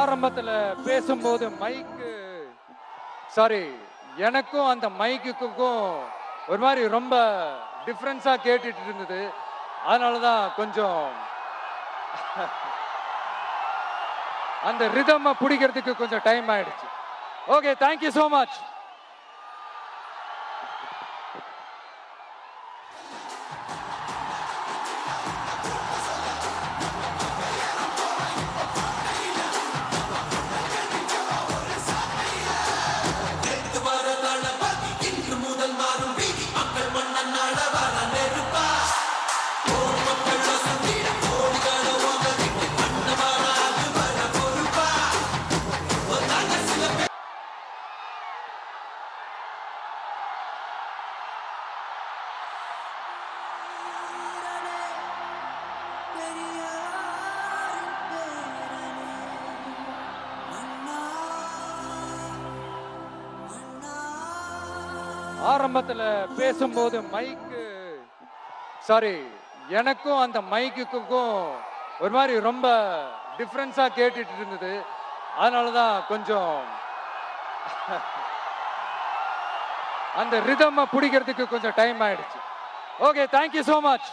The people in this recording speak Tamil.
ஆரம்பத்தில் பேசும்போது மைக்கு சாரி எனக்கும் அந்த மைக்குக்கும் ஒரு மாதிரி ரொம்ப டிஃப்ரென்ஸாக கேட்டுட்டு இருந்தது. அதனால தான் கொஞ்சம் அந்த ரிதமை பிடிக்கிறதுக்கு கொஞ்சம் டைம் ஆயிடுச்சு. ஓகே தேங்க்யூ ஸோ மச் ஆரம்பத்துல பேசும்போது மைக்கு சாரி எனக்கும் அந்த மைக்குக்கும் ஒரு மாதிரி ரொம்ப டிஃப்ரென்ஸா கேட்டுட்டு இருந்தது. அதனால தான் கொஞ்சம் அந்த ரிதம் பிடிக்கிறதுக்கு கொஞ்சம் டைம் ஆயிடுச்சு. Okay thank you so much